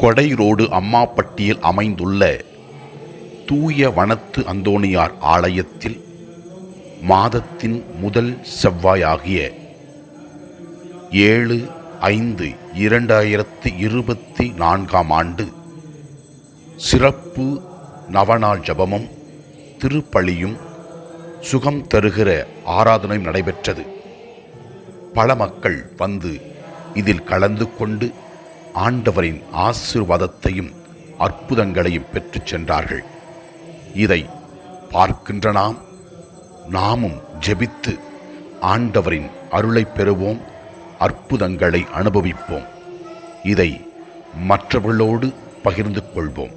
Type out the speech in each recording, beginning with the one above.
கொடை ரோடு அம்மாப்பட்டியில் அமைந்துள்ள தூய வனத்து அந்தோணியார் ஆலயத்தில் மாதத்தின் முதல் செவ்வாயாகிய ஏழு ஐந்து இரண்டாயிரத்து இருபத்தி நான்காம் ஆண்டு சிறப்பு நவநாள் ஜபமும் திருப்பலியும் சுகம் தருகிற ஆராதனையும் நடைபெற்றது. பல மக்கள் வந்து இதில் கலந்து கொண்டு ஆண்டவரின் ஆசீர்வாதத்தையும் அற்புதங்களையும் பெற்றுச் சென்றார்கள். இதை பார்க்கின்ற நாம் நாமும் ஜெபித்து ஆண்டவரின் அருளை பெறுவோம் அற்புதங்களை அனுபவிப்போம். இதை மற்றவர்களோடு பகிர்ந்து கொள்வோம்.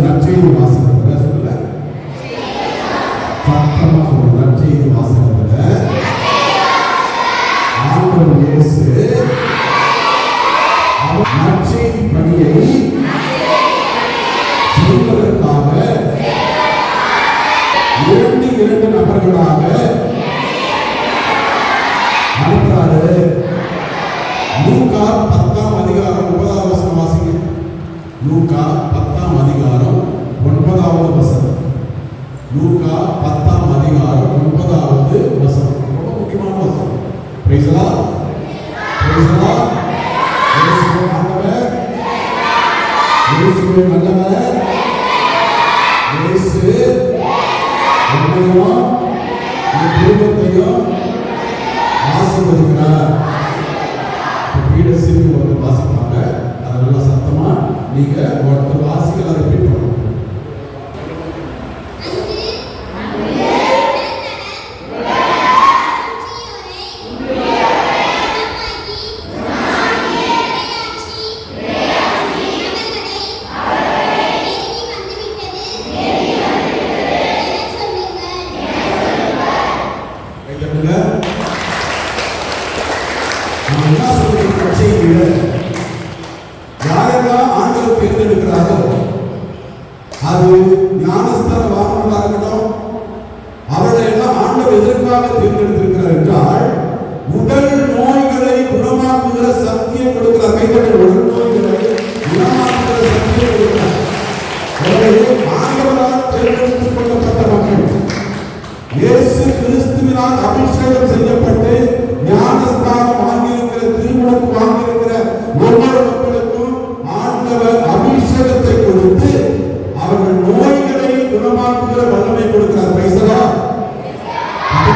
வாசகத்துல சொல்லு இயேசுவே நல்லவர் இயேசு. உண்மையும் குடும்பத்தையும் ஆசீர்வதிக்கிறார். பீட சிறுமி ஒருத்தர் வாசிப்பாங்க. அதை நல்லா சத்தமா நீங்க ஒருத்தர் வாசிக்க அதை ரிப்பீட் பண்ணணும் ஆண்டவர் எதற்காக தேர்ந்தெடுத்திருக்கிறார் என்றால் உடல் நோய்களை குணமாக்குகிற சக்தியை கொடுக்கிறார் கைதட்டல் உடல் நோய்களை குணமாக்குகிற சக்தியை கொடுக்கிறார். ஆண்டவரால் தேர்ந்தெடுத்துக் கொள்ளப்பட்ட மக்கள். இயேசு கிறிஸ்துவினால் அபிஷேகம் செய்யப்பட்டு ஞானஸ்தானம் வாங்கியிருக்கிற திருமணம் வாங்கியிருக்கிற ஒவ்வொரு மக்களுக்கும் ஆண்டவர் அபிஷேகத்தை கொடுத்து அவர்கள் நோய்களை குணமாக்குகிற வல்லமை கொடுக்கிறார்.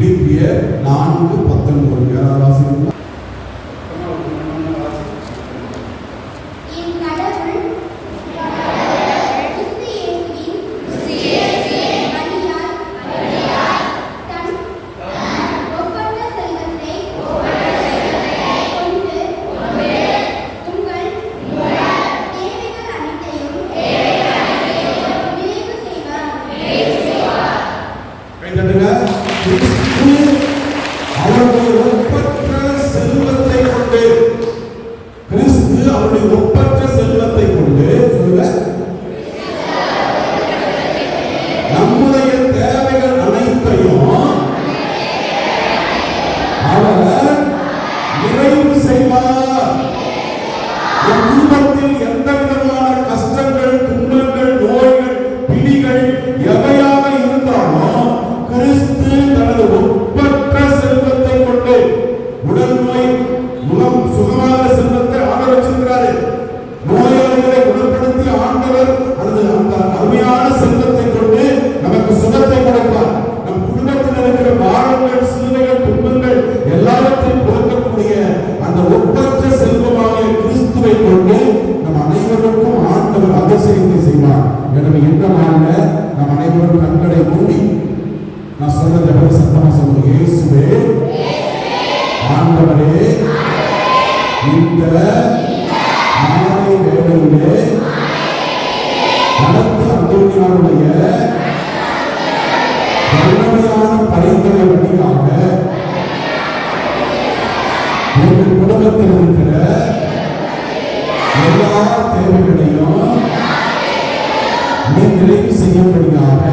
பிலிப்பிய நான்கு பத்தொன்பது. யாராவது அவர் நிறைவு செய்வார். என் குடும்பத்தில் எந்த விதமான கஷ்டங்கள் ஆண்டவருடைய வல்லமையான படைகளை வழியாக எங்கள் குடும்பத்தில் இருக்கிற எல்லா தேவைகளையும் நீ நிறைவு செய்யும்படியாக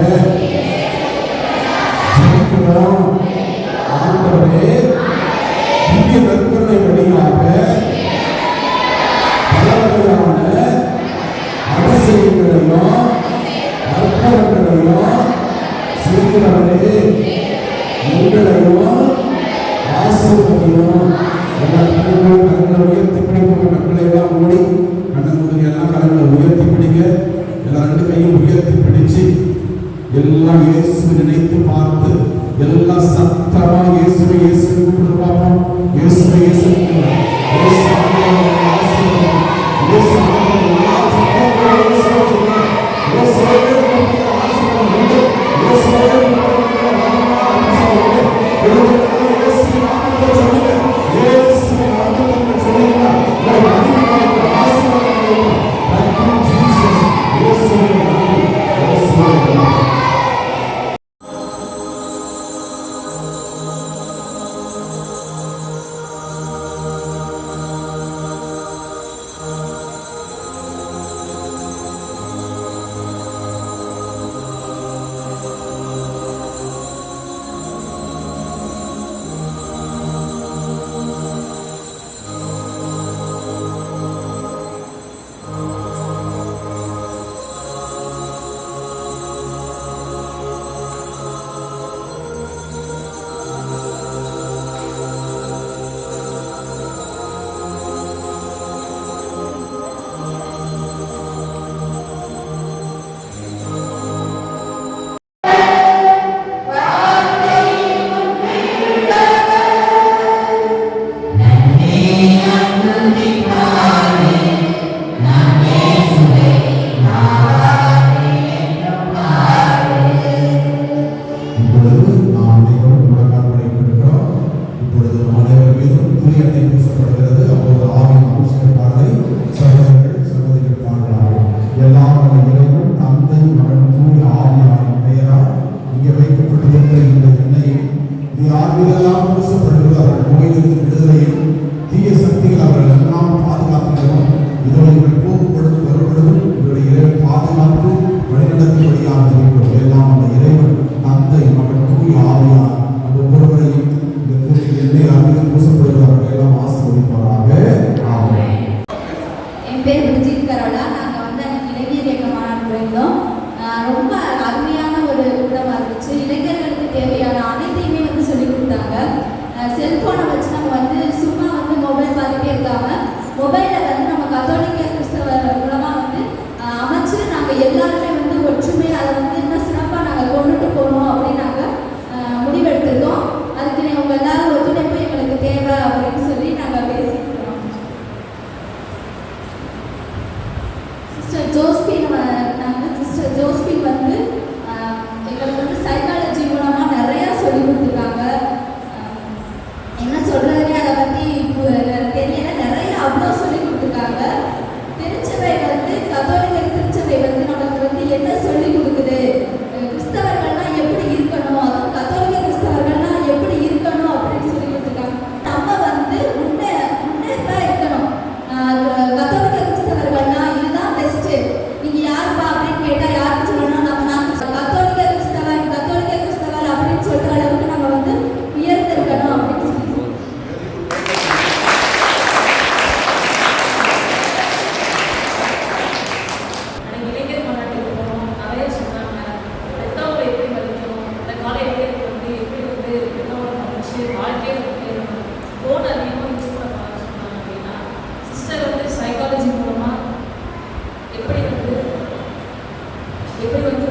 எப்படி வந்து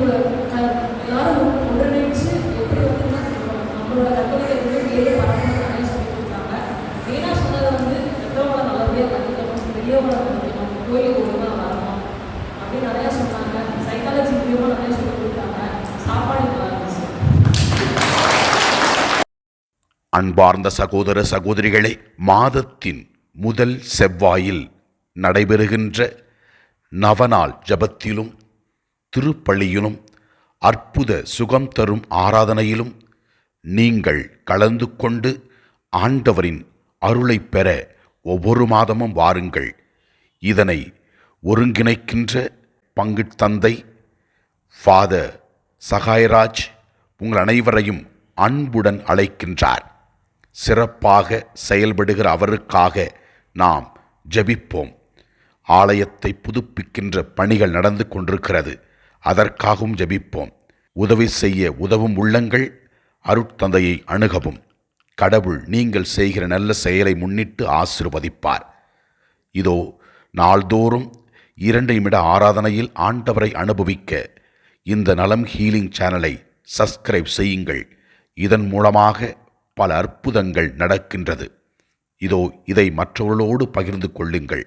எல்லாரும் ஒன்றிணைச்சு எப்படி வந்து நம்மளோட சொல்லி கொடுத்தாங்க மெயினாக சொன்னது வந்து பெற்றவங்களை நல்லபடியாக பெரியவங்களை ஒழுங்காக வரணும் அப்படின்னு நிறையா சொன்னாங்க. சைக்காலஜி மூலியமாக சொல்லி கொடுத்தாங்க சாப்பாடு நல்லா இருந்துச்சு. அன்பார்ந்த சகோதர சகோதரிகளை மாதத்தின் முதல் செவ்வாயில் நடைபெறுகின்ற நவநாள் ஜபத்திலும் திருப்பள்ளியிலும் அற்புத சுகம் தரும் ஆராதனையிலும் நீங்கள் கலந்து கொண்டு ஆண்டவரின் அருளைப் பெற ஒவ்வொரு மாதமும் வாருங்கள். இதனை ஒருங்கிணைக்கின்ற பங்கு தந்தை ஃபாதர் சகாயராஜ் உங்கள் அனைவரையும் அன்புடன் அழைக்கின்றார். சிறப்பாக செயல்படுகிற அவருக்காக நாம் ஜபிப்போம். ஆலயத்தை புதுப்பிக்கின்ற பணிகள் நடந்து கொண்டிருக்கிறது. அதற்காகவும் ஜெபிப்போம். உதவி செய்ய உதவும் உள்ளங்கள் அருட்தந்தையை அணுகவும். கடவுள் நீங்கள் செய்கிற நல்ல செயலை முன்னிட்டு ஆசிர்வதிப்பார். இதோ நாள்தோறும் இரண்டு நிமிட ஆராதனையில் ஆண்டவரை அனுபவிக்க இந்த நலம் ஹீலிங் சேனலை சப்ஸ்கிரைப் செய்யுங்கள். இதன் மூலமாக பல அற்புதங்கள் நடக்கின்றது. இதோ இதை மற்றவர்களோடு பகிர்ந்து கொள்ளுங்கள்.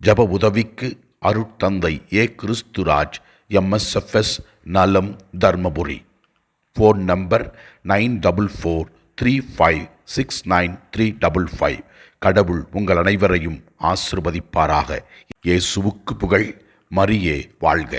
ஜப உதவிக்கு அருட்தந்தை ஏ கிறிஸ்துராஜ் எம்எஸ்எஃப்எஸ் நலம் Dharmapuri phone number nine double four three five six nine three double five கடவுள் உங்கள் அனைவரையும் ஆசிர்வதிப்பாராக. இயேசுவுக்கு புகழ் மரியே வாழ்க.